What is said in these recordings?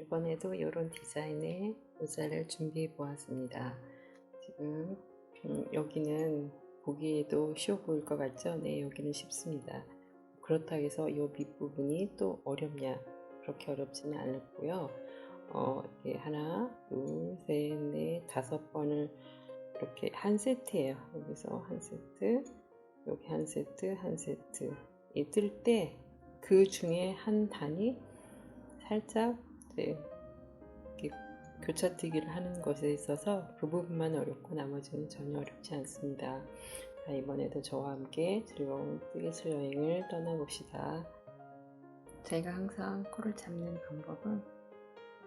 이번에도 이런 디자인의 모자를 준비해 보았습니다. 지금 음, 여기는 보기에도 쉬워 보일 것 같죠? 네, 여기는 쉽습니다. 그렇다고 해서 이 밑부분이 또 어렵냐? 그렇게 어렵지는 않았고요. 어, 이게 하나, 둘, 셋, 넷, 다섯 번을 이렇게 한 세트예요. 여기서 한 세트, 여기 한 세트, 한 세트. 이 뜰 때 그 중에 한 단이 살짝 이렇게 교차뜨기를 하는 것에 있어서 그 부분만 어렵고 나머지는 전혀 어렵지 않습니다. 자, 이번에도 저와 함께 즐거운 뜨개질 여행을 떠나봅시다. 제가 항상 코를 잡는 방법은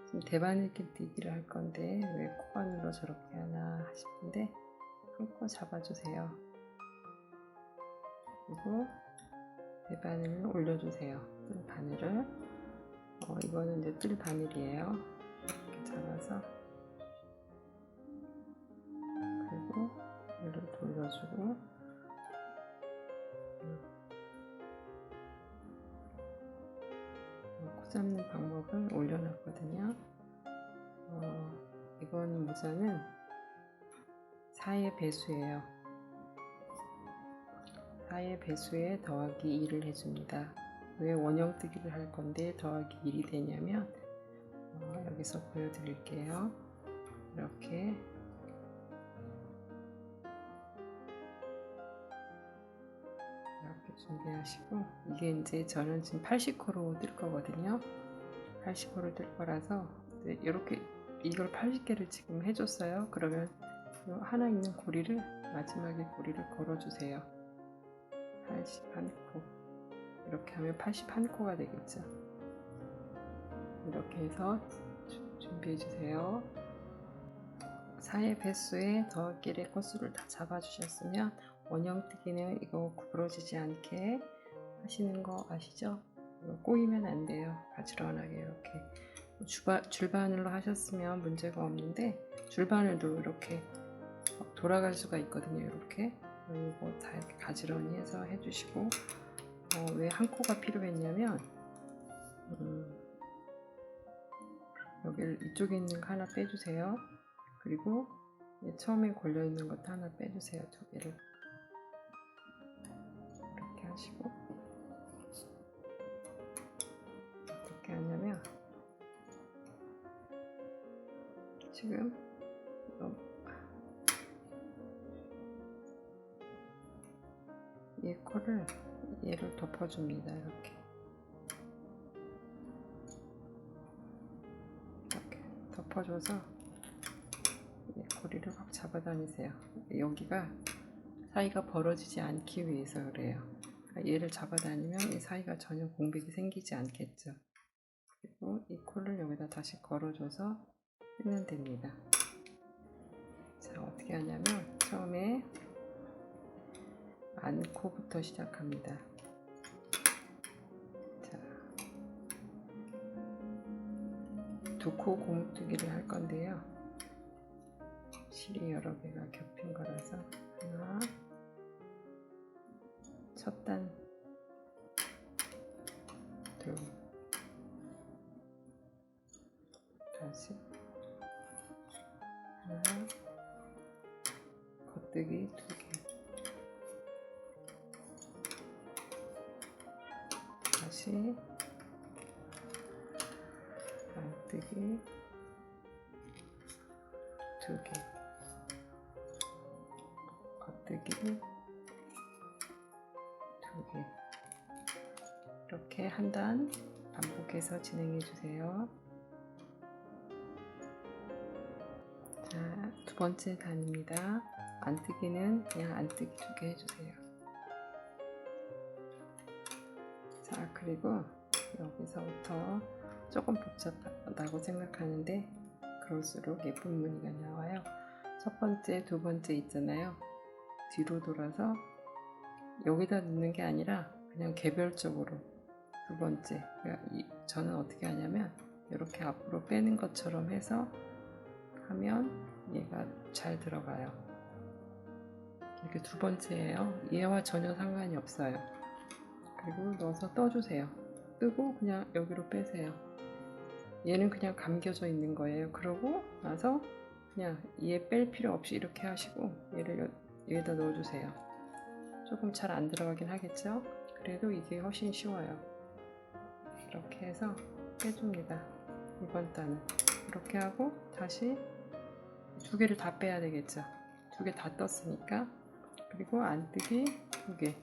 지금 대바늘길 뛰기를 할 건데 왜 눌러 저렇게 하나 싶은데 한코 잡아주세요. 그리고 대바늘을 올려주세요. 뜰 바늘을 어, 이거는 이제 뜰 바늘이에요. 이렇게 잡아서 그리고 얘를 돌려주고 어, 코 잡는 방법은 올려놨거든요. 어, 이번 모자는 4의 배수예요. 4의 배수에 더하기 2를 해줍니다. 왜 원형뜨기를 할 건데 더하기 1이 되냐면 어, 여기서 보여드릴게요. 이렇게 이렇게 준비하시고 이게 이제 저는 지금 80코로 뜰 거거든요. 80코를 뜰 거라서 이렇게 이걸 80개를 지금 해줬어요. 그러면 요 하나 있는 고리를 마지막에 고리를 걸어주세요. 81코 이렇게 하면 81코가 되겠죠. 이렇게 해서 주- 준비해 주세요. 4의 배수에 더하기의 코수를 다 잡아 주셨으면 원형뜨기는 이거 구부러지지 않게 하시는 거 아시죠? 이거 꼬이면 안 돼요. 가지런하게 이렇게 주바, 줄바늘로 하셨으면 문제가 없는데 줄바늘도 이렇게 돌아갈 수가 있거든요. 이렇게 이거 다 이렇게 가지런히 해서 해주시고 어, 왜한 코가 필요했냐면 음, 여기를 이쪽에 있는 거 하나 빼주세요. 그리고 이 처음에 걸려 있는 것도 하나 빼주세요. 두 개를 이렇게 하시고 어떻게 하냐면 지금 어, 이 코를 얘를 덮어줍니다. 이렇게 이렇게 덮어줘서 이 고리를 확 잡아다니세요. 여기가 사이가 벌어지지 않기 위해서 그래요. 그러니까 얘를 잡아다니면 이 사이가 전혀 공백이 생기지 않겠죠. 그리고 이 콜을 여기다 다시 걸어줘서 뜨면 됩니다. 자 어떻게 하냐면 처음에 안코부터 시작합니다. 두코 고무뜨기를 할 건데요. 실이 여러 개가 겹친 거라서 하나, 첫 단, 둘, 반복해서 진행해 주세요. 자, 두 번째 단입니다. 안뜨기는 그냥 안뜨기 두 개 해주세요. 자, 그리고 여기서부터 조금 복잡하다고 생각하는데 그럴수록 예쁜 무늬가 나와요. 첫 번째, 두 번째 있잖아요. 뒤로 돌아서 여기다 넣는 게 아니라 그냥 개별적으로 두 번째. 그러니까 이- 저는 어떻게 하냐면 이렇게 앞으로 빼는 것처럼 해서 하면 얘가 잘 들어가요. 이렇게 두 번째예요. 얘와 전혀 상관이 없어요. 그리고 넣어서 떠주세요. 뜨고 그냥 여기로 빼세요. 얘는 그냥 감겨져 있는 거예요. 그러고 나서 그냥 얘 뺄 필요 없이 이렇게 하시고 얘를 여- 여기다 넣어주세요. 조금 잘 안 들어가긴 하겠죠? 그래도 이게 훨씬 쉬워요. 이렇게 해서 빼줍니다. 이번 단은 이렇게 하고 다시 두 개를 다 빼야 되겠죠. 두 개 다 떴으니까 그리고 안뜨기 두 개.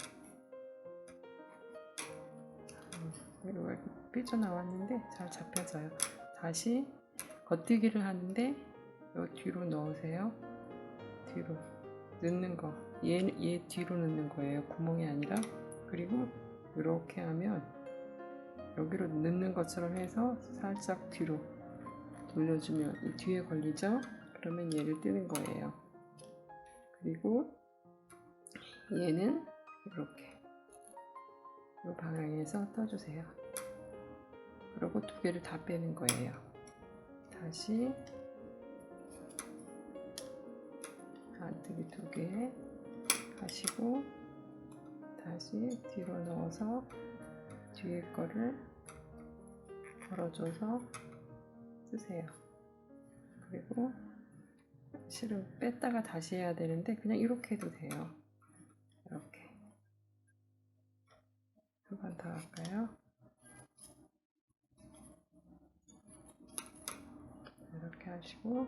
이렇게 삐져나왔는데 잘 잡혀져요. 다시 겉뜨기를 하는데 요 뒤로 넣으세요. 뒤로 넣는 거. 얘, 얘 뒤로 넣는 거예요. 구멍이 아니라. 그리고 이렇게 하면 여기로 넣는 것처럼 해서 살짝 뒤로 돌려주면 이 뒤에 걸리죠? 그러면 얘를 뜨는 거예요. 그리고 얘는 이렇게 이 방향에서 떠주세요. 그리고 두 개를 다 빼는 거예요. 다시 안뜨기 두 개 하시고 다시 뒤로 넣어서 뒤에 거를 걸어줘서 쓰세요. 그리고 실은 뺐다가 다시 해야 되는데 그냥 이렇게 해도 돼요. 이렇게 한 번 더 할까요? 이렇게 하시고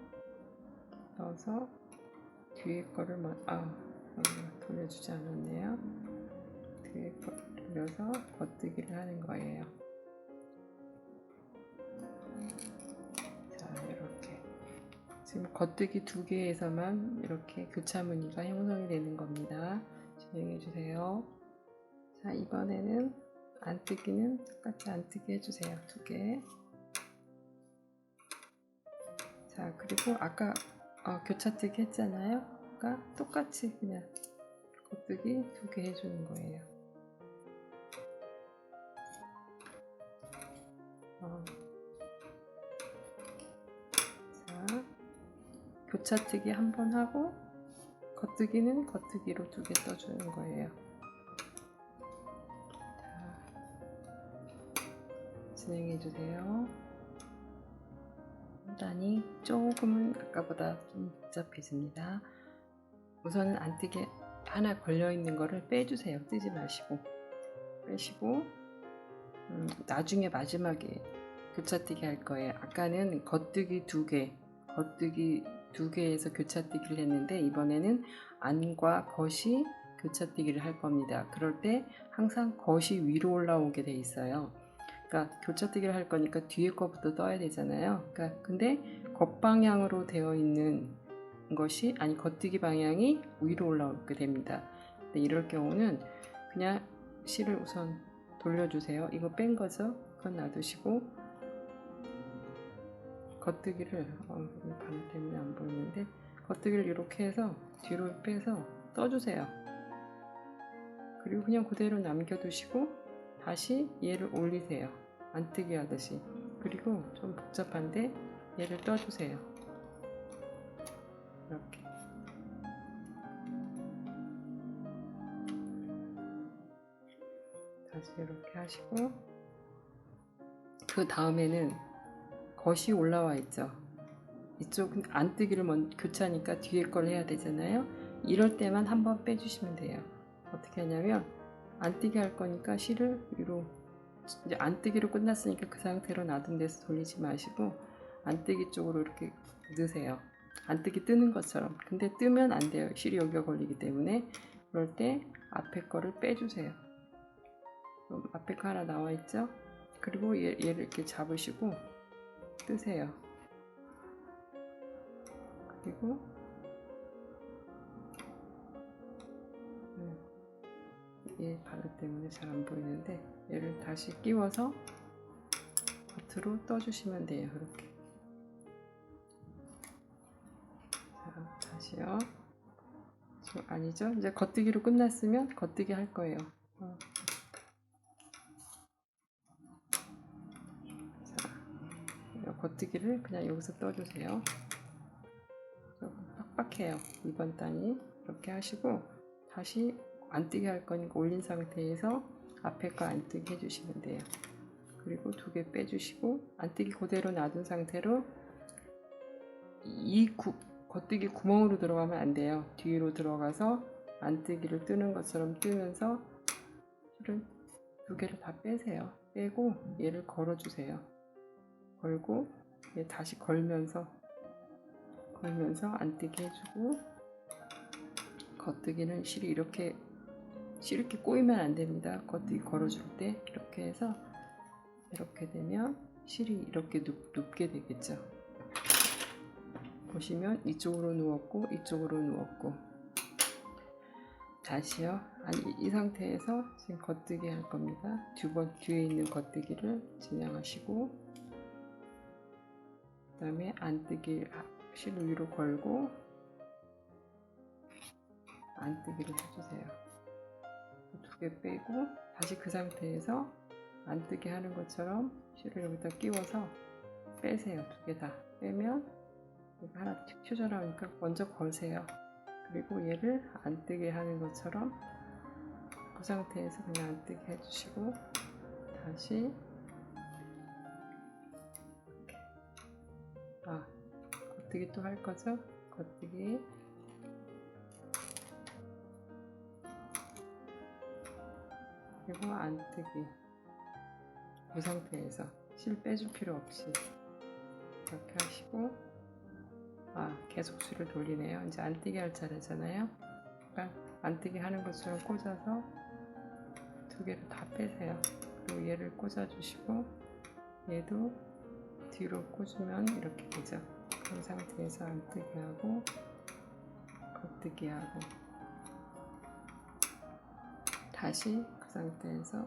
넣어서 뒤에 거를 먼, 아 돌려주지 않았네요. 뒤에 거 돌려서 겉뜨기를 하는 거예요. 지금 겉뜨기 두 개에서만 이렇게 교차 무늬가 형성이 되는 겁니다. 진행해 주세요. 자 이번에는 안뜨기는 똑같이 안뜨기 해주세요. 두 개. 자 그리고 아까 어, 교차뜨기 했잖아요. 그러니까 똑같이 그냥 겉뜨기 두 개 해주는 거예요. 어. 교차뜨기 한 번 하고 겉뜨기는 겉뜨기로 두 개 떠주는 거예요. 자, 진행해 주세요. 단이 조금은 아까보다 좀 복잡해집니다. 우선은 안뜨기 하나 걸려 있는 거를 빼주세요. 뜨지 마시고 빼시고 음, 나중에 마지막에 교차뜨기 할 거예요. 아까는 겉뜨기 두 개, 겉뜨기 두 개에서 교차뜨기를 했는데 이번에는 안과 겉이 교차뜨기를 할 겁니다. 그럴 때 항상 겉이 위로 올라오게 돼 있어요. 그러니까 교차뜨기를 할 거니까 뒤에 거부터 떠야 되잖아요. 그러니까 근데 겉방향으로 되어 있는 것이 아니 겉뜨기 방향이 위로 올라오게 됩니다. 근데 이럴 경우는 그냥 실을 우선 돌려주세요. 이거 뺀 거죠? 그건 놔두시고 겉뜨기를 어, 이 바늘 때문에 안 보이는데 겉뜨기를 이렇게 해서 뒤로 빼서 떠주세요. 그리고 그냥 그대로 남겨두시고 다시 얘를 올리세요. 안뜨기 하듯이. 그리고 좀 복잡한데 얘를 떠주세요. 이렇게. 다시 이렇게 하시고 그 다음에는 겉이 올라와 있죠. 이쪽은 안 뜨기를 먼저 교차니까 뒤에 걸 해야 되잖아요. 이럴 때만 한번 빼주시면 돼요. 어떻게 하냐면 안뜨기 할 거니까 실을 위로 이제 안 뜨기로 끝났으니까 그 상태로 놔둔 데서 돌리지 마시고 안 뜨기 쪽으로 이렇게 넣으세요. 안 뜨기 뜨는 것처럼. 근데 뜨면 안 돼요. 실이 여기가 걸리기 때문에 그럴 때 앞에 거를 빼주세요. 그럼 앞에 거 하나 나와 있죠? 그리고 얘, 얘를 이렇게 잡으시고 뜨세요. 그리고 음, 얘 바늘 때문에 잘 안 보이는데 얘를 다시 끼워서 겉으로 떠주시면 돼요. 이렇게. 자, 다시요. 저, 아니죠? 이제 겉뜨기로 끝났으면 겉뜨기 할 거예요. 어. 자, 이 겉뜨기를 그냥 여기서 떠주세요. 조금 빡빡해요. 이번 단이 이렇게 하시고 다시 안뜨기 할 거니까 올린 상태에서 앞에 거 안뜨기 해주시면 돼요. 그리고 두 개 빼주시고 안뜨기 그대로 놔둔 상태로 이 구, 겉뜨기 구멍으로 들어가면 안 돼요. 뒤로 들어가서 안뜨기를 뜨는 것처럼 뜨면서 두 개를 다 빼세요. 빼고 얘를 걸어주세요. 걸고 얘 다시 걸면서 걸면서 안뜨기 해주고 겉뜨기는 실이 이렇게 실 이렇게 꼬이면 안 됩니다. 겉뜨기 걸어줄 때 이렇게 해서 이렇게 되면 실이 이렇게 눕, 눕게 되겠죠. 보시면 이쪽으로 누웠고 이쪽으로 누웠고 다시요. 아니 이 상태에서 지금 겉뜨기 할 겁니다. 두 번 뒤에 있는 겉뜨기를 진행하시고 그 다음에 안뜨기 실 위로 걸고 안뜨기를 해주세요. 두 개 빼고 다시 그 상태에서 안뜨기 하는 것처럼 실을 여기다 끼워서 빼세요. 두 개 다 빼면 이거 하나 툭 튀어나오니까 먼저 거세요. 그리고 얘를 안 뜨게 하는 것처럼 그 상태에서 그냥 안 뜨게 해주시고 다시 겉뜨기 또 할 거죠? 겉뜨기 그리고 안 뜨기. 이 상태에서 실 빼줄 필요 없이 이렇게 하시고 아 계속 줄을 돌리네요. 이제 안 뜨게 할 차례잖아요. 그러니까 안 뜨게 하는 것처럼 꽂아서 두 개를 다 빼세요. 그리고 얘를 꽂아 주시고 얘도 뒤로 꽂으면 이렇게 되죠 그런 상태에서 안 뜨게 하고 겉뜨기 하고. 다시 그 상태에서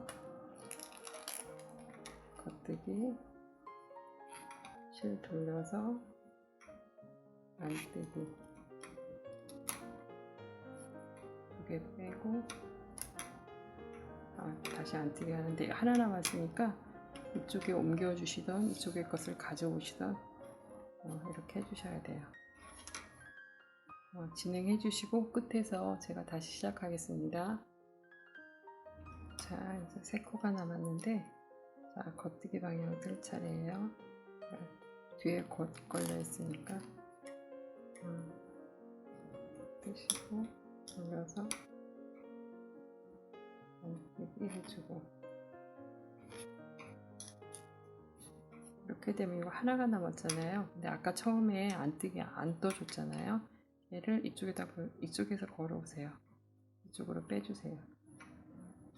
겉뜨기 실 돌려서 안 뜨기 두개 빼고 아, 다시 안뜨기 하는데 하나 남았으니까 이쪽에 옮겨 주시던 이쪽의 것을 가져오시던 어, 이렇게 해주셔야 돼요. 어, 진행해 주시고 끝에서 제가 다시 시작하겠습니다. 자 이제 세 코가 남았는데 자 겉뜨기 방향 들 차례예요. 자, 뒤에 겉 걸려 있으니까. 음, 뜨시고 돌려서 안뜨기 해주고 이렇게 되면 이거 하나가 남았잖아요. 근데 아까 처음에 안뜨기 안 떠줬잖아요. 얘를 이쪽에다 걸- 이쪽에서 걸어오세요. 이쪽으로 빼주세요.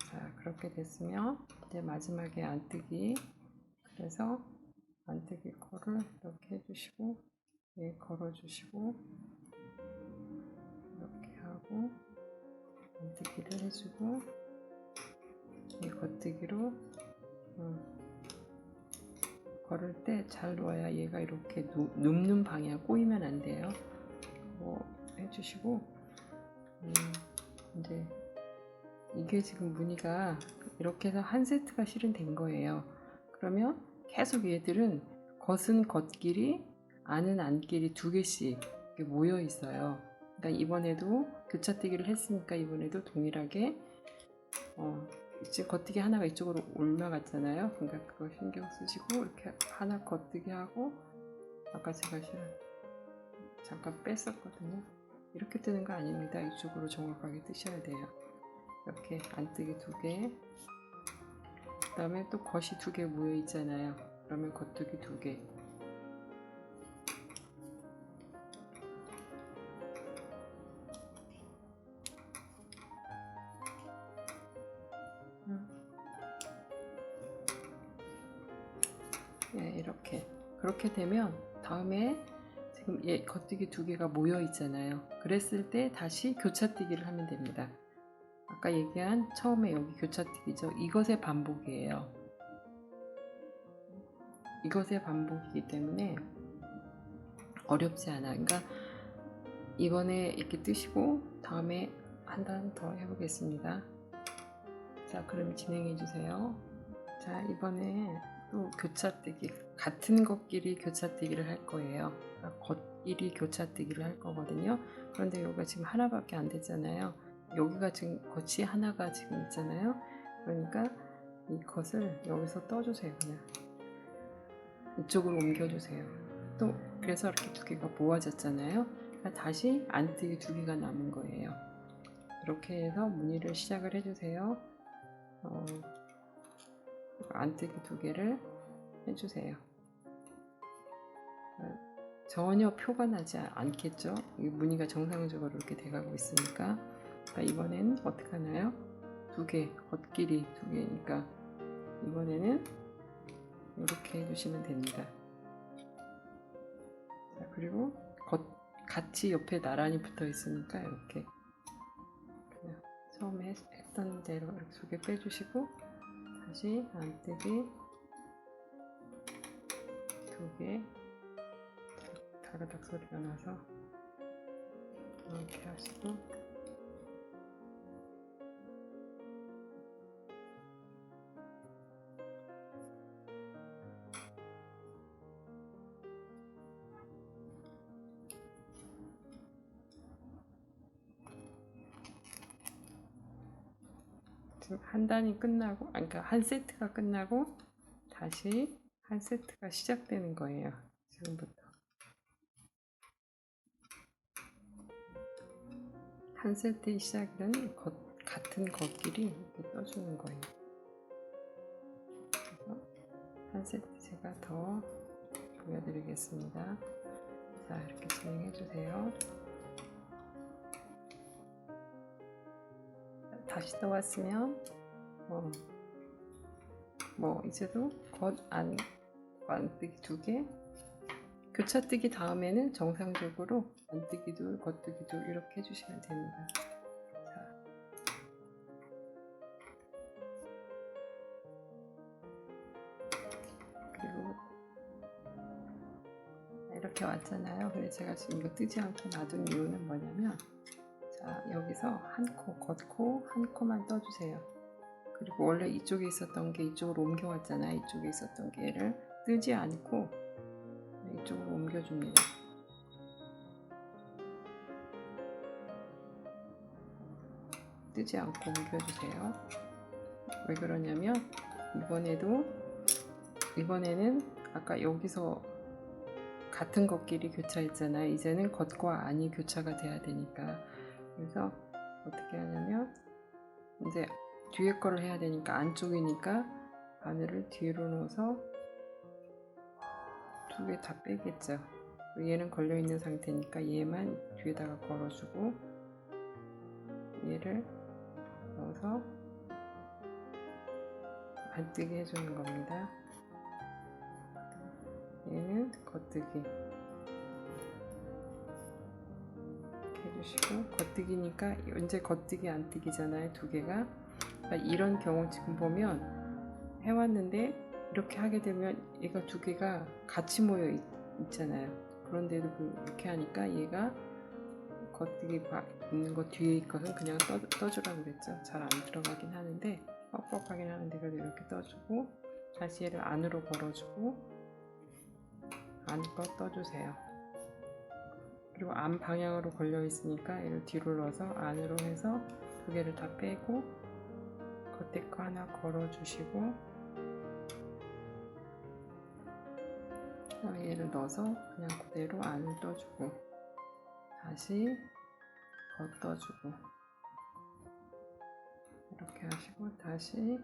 자 그렇게 됐으면 이제 마지막에 안 뜨기. 그래서 안 뜨기 거를 이렇게 해주시고 얘 걸어주시고 이렇게 하고 안 뜨기를 해주고 이 겉뜨기로 음, 걸을 때 잘 놓아야 얘가 이렇게 누, 눕는 방향 꼬이면 안 돼요 뭐 해주시고 음, 이제 이게 지금 무늬가 이렇게 해서 한 세트가 실은 된 거예요. 그러면 계속 얘들은 겉은 겉끼리 안은 안끼리 두 개씩 모여 있어요. 그러니까 이번에도 교차뜨기를 했으니까 이번에도 동일하게 어, 이제 겉뜨기 하나가 이쪽으로 올라갔잖아요. 그러니까 그거 신경 쓰시고 이렇게 하나 겉뜨기 하고 아까 제가 잠깐 뺐었거든요. 이렇게 뜨는 거 아닙니다. 이쪽으로 정확하게 뜨셔야 돼요. 이렇게 안뜨기 두 개. 그 다음에 또 겉이 두 개 모여 있잖아요. 그러면 겉뜨기 두 개. 그렇게 되면 다음에 지금 얘 겉뜨기 두 개가 모여 있잖아요. 그랬을 때 다시 교차뜨기를 하면 됩니다. 아까 얘기한 처음에 여기 교차뜨기죠. 이것의 반복이에요. 이것의 반복이기 때문에 어렵지 않아. 그러니까 이번에 이렇게 뜨시고 다음에 한 단 더 해보겠습니다. 자, 그럼 진행해 주세요. 자, 이번에 또 교차뜨기 같은 것끼리 교차뜨기를 할 거예요. 그러니까 겉끼리 교차뜨기를 할 거거든요. 그런데 여기가 지금 하나밖에 안 됐잖아요. 여기가 지금 겉이 하나가 지금 있잖아요. 그러니까 이 컷을 여기서 떠주세요 그냥 이쪽으로 옮겨주세요 또 그래서 이렇게 두 개가 모아졌잖아요 그러니까 다시 안뜨기 두 개가 남은 거예요 이렇게 해서 무늬를 시작을 해주세요 어, 안뜨기 두 개를 해주세요. 어, 전혀 표가 나지 않겠죠? 이 무늬가 정상적으로 이렇게 돼가고 있으니까. 이번엔 어떻게 하나요? 두 개, 겉길이 두 개니까. 이번에는 이렇게 해주시면 됩니다. 자, 그리고 겉, 같이 옆에 나란히 붙어 있으니까 이렇게. 그냥 처음에 했- 했던 대로 이렇게 두 개 빼주시고 다시 안뜨기 두 개 다가닥 소리가 나서 이렇게 하시고 한 단이 끝나고, 아, 그러니까 한 세트가 끝나고 다시 한 세트가 시작되는 거예요. 지금부터. 한 세트의 시작은 겉, 같은 겉길이 이렇게 떠주는 거예요. 그래서 한 세트 제가 더 보여드리겠습니다. 자, 이렇게 진행해 주세요. 다시 떠왔으면 뭐, 뭐 이제도 겉안 안뜨기 두 개, 교차뜨기 다음에는 정상적으로 안뜨기 둘, 겉뜨기 둘 이렇게 해주시면 됩니다. 자. 그리고 이렇게 왔잖아요. 근데 제가 지금 이거 뜨지 않고 놔둔 이유는 뭐냐면 자, 여기서 한 코, 겉코 한 코만 떠주세요. 그리고 원래 이쪽에 있었던 게 이쪽으로 옮겨왔잖아요. 이쪽에 있었던 게 얘를 뜨지 않고 이쪽으로 옮겨줍니다. 뜨지 않고 옮겨주세요. 왜 그러냐면 이번에도 이번에는 아까 여기서 같은 겉길이 교차했잖아요. 이제는 겉과 안이 교차가 돼야 되니까 그래서 어떻게 하냐면 이제 뒤에 거를 해야 되니까 안쪽이니까 바늘을 뒤로 넣어서 두 개 다 빼겠죠. 얘는 걸려 있는 상태니까 얘만 뒤에다가 걸어주고 얘를 넣어서 안 뜨게 해주는 겁니다. 얘는 겉뜨기 해주시고 겉뜨기니까 언제 겉뜨기 안 뜨기잖아요 두 개가. 그러니까 이런 경우 지금 보면 해왔는데 이렇게 하게 되면 얘가 두 개가 같이 모여 있, 있잖아요. 그런데도 그- 이렇게 하니까 얘가 겉뜨기 바- 있는 거 뒤에 있것은 그냥 떠, 떠주라고 그랬죠. 잘 안 들어가긴 하는데 뻑뻑하긴 하는데 그래도 이렇게 떠주고 다시 얘를 안으로 걸어주고 안거 떠주세요. 그리고 안 방향으로 걸려 있으니까 얘를 뒤로 넣어서 안으로 해서 두 개를 다 빼고 겉에 거 하나 걸어 주시고 얘를 넣어서 그냥 그대로 안을 떠주고 다시 겉 떠주고 이렇게 하시고 다시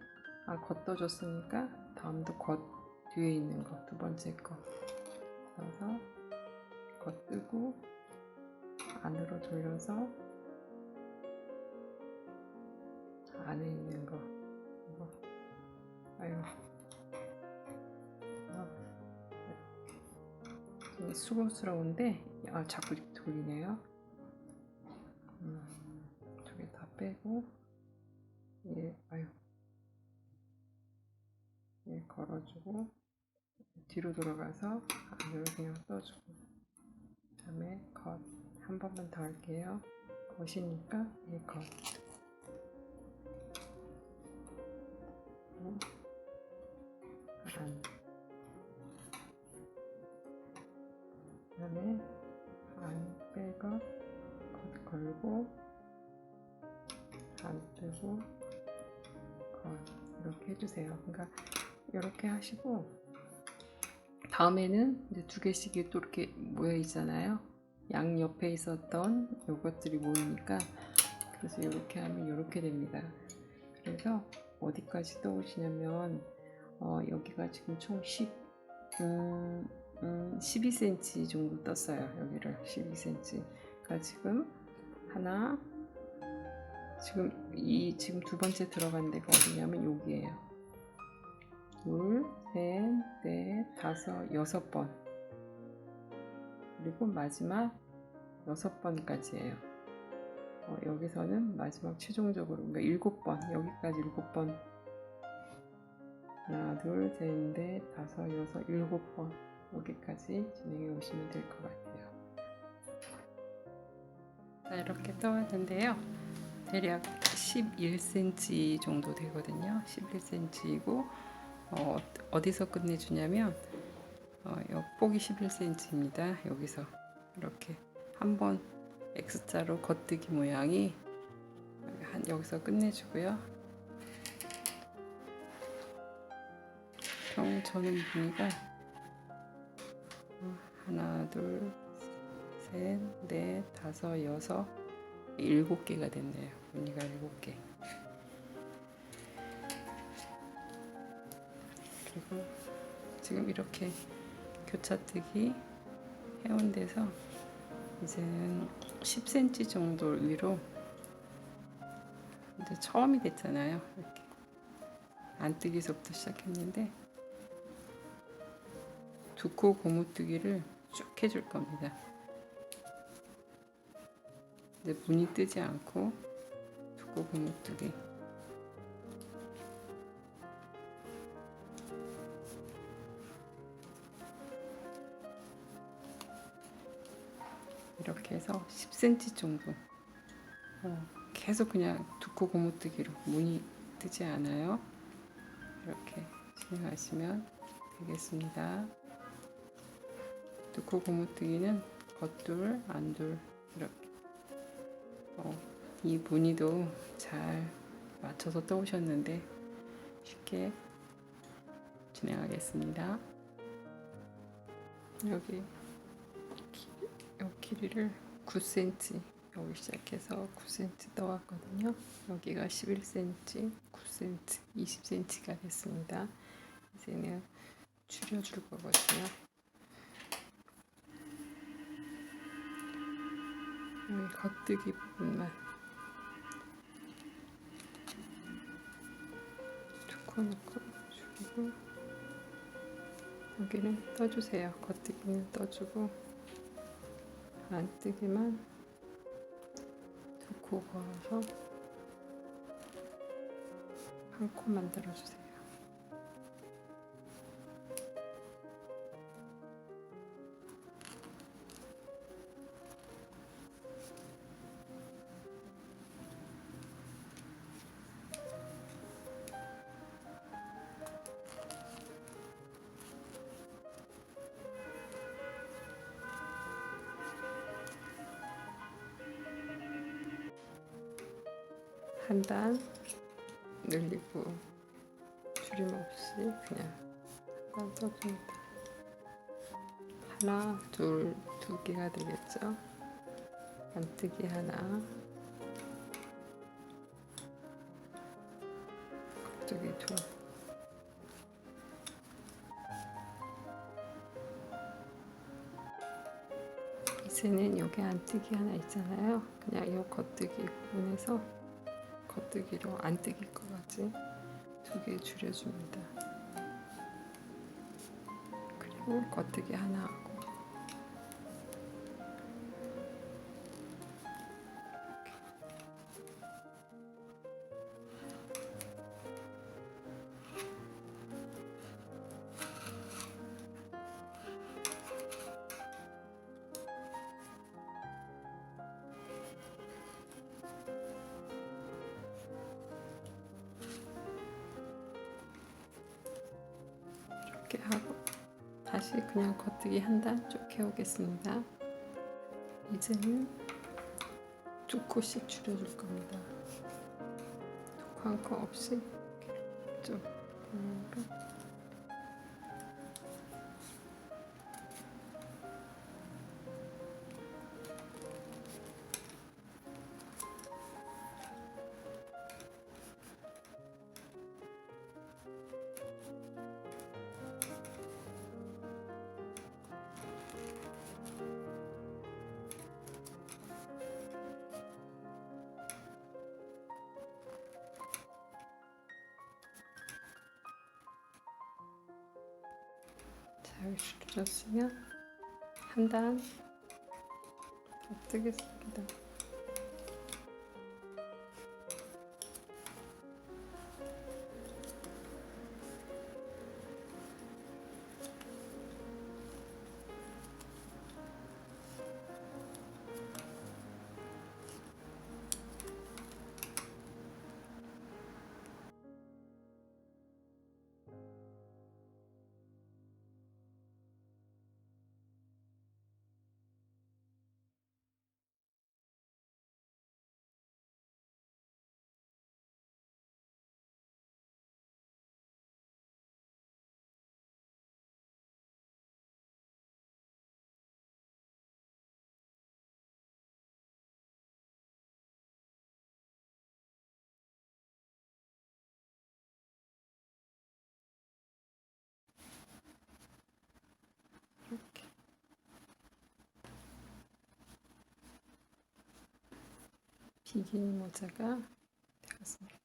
아 겉 떠줬으니까 다음도 겉 뒤에 있는 거 두 번째 거. 넣어서 겉 뜨고 안으로 돌려서 안에 있는 거. 이거 아유. 아, 좀 수고스러운데 아 자꾸 돌리네요. 음, 저기 다 빼고 얘 아유. 얘 걸어주고 뒤로 돌아가서 안으로 그냥 떠주고 번만 더 할게요 겉이니까 얘겉 안. 그 다음에 안 빼고 겉 걸고 안 뜨고 겉 이렇게 해주세요. 그러니까 이렇게 하시고 다음에는 이제 두 개씩이 또 이렇게 모여 있잖아요. 양 옆에 있었던 요것들이 모이니까 그래서 이렇게 하면 이렇게 됩니다. 그래서 어디까지 떠오시냐면 어, 여기가 지금 총 10, 음, 음, 12cm 정도 떴어요. 여기를 12cm. 그러니까 지금 하나, 지금 이 지금 두 번째 들어간 데가 어디냐면 여기에요. 둘, 셋, 넷, 다섯, 여섯 번. 그리고 마지막 여섯 번까지예요. 어, 여기서는 마지막 최종적으로 그러니까 일곱 번 여기까지 일곱 번 하나 둘셋넷 다섯 여섯 일곱 번 여기까지 진행해 오시면 될 것 같아요. 자 이렇게 떠왔는데요. 대략 11cm 정도 되거든요. 11cm이고 어, 어디서 끝내주냐면 어, 요 폭이 11cm입니다. 여기서 이렇게 한번 X자로 겉뜨기 모양이 한 여기서 끝내주고요. 총 저는 무늬가 어, 하나, 둘, 셋, 넷, 다섯, 여섯, 일곱 개가 됐네요. 무늬가 일곱 개. 그리고 지금 이렇게 교차뜨기 해온 데서 이제는 10cm 정도 위로 이제 처음이 됐잖아요. 이렇게 안뜨기서부터 시작했는데 두코 고무뜨기를 쭉 해줄 겁니다. 이제 문이 뜨지 않고 두코 고무뜨기 10cm 정도 어, 계속 그냥 두코 고무뜨기로 문이 뜨지 않아요. 이렇게 진행하시면 되겠습니다. 두코 고무뜨기는 겉둘, 안둘 이렇게 어, 이 무늬도 잘 맞춰서 떠오셨는데 쉽게 진행하겠습니다. 여기 요 길이를 9cm 여기 시작해서 9cm 떠왔거든요. 여기가 11cm, 9cm, 20cm가 됐습니다. 이제는 줄여줄 거거든요. 여기 겉뜨기 부분만 두코 넣고 줄이고 여기는 떠주세요. 겉뜨기는 떠주고 안 뜨기만 두코 그어서 한 코 만들어주세요. 한단 늘리고 줄임 없이 그냥 한단 써줍니다. 하나, 둘, 두 개가 되겠죠? 안뜨기 하나, 겉뜨기 둘. 이제는 여기 안뜨기 하나 있잖아요. 그냥 이 겉뜨기 부분에서 겉뜨기로 안뜨기 거까지 두 개 줄여줍니다. 그리고 겉뜨기 하나 하고 이렇게 하고 다시 그냥 겉뜨기 한 단 쭉 해오겠습니다. 이제는 두 코씩 줄여줄 겁니다. 두코한코 없이 이렇게 좀방 향으로. 잘 줄여줬으면 한단더 뜨겠습니다. 기니 모자가 되었습니다.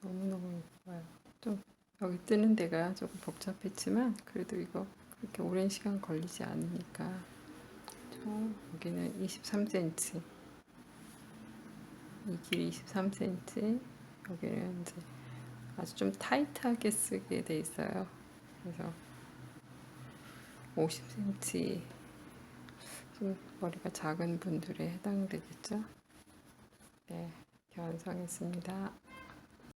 너무너무 예뻐요. 좀 여기 뜨는 데가 조금 복잡했지만 그래도 이거 그렇게 오랜 시간 걸리지 않으니까 총 여기는 23cm 이 길이 23cm 여기는 이제 아주 좀 타이트하게 쓰게 돼 있어요. 그래서 50cm 좀 머리가 작은 분들에 해당되겠죠? 네, 이렇게 완성했습니다.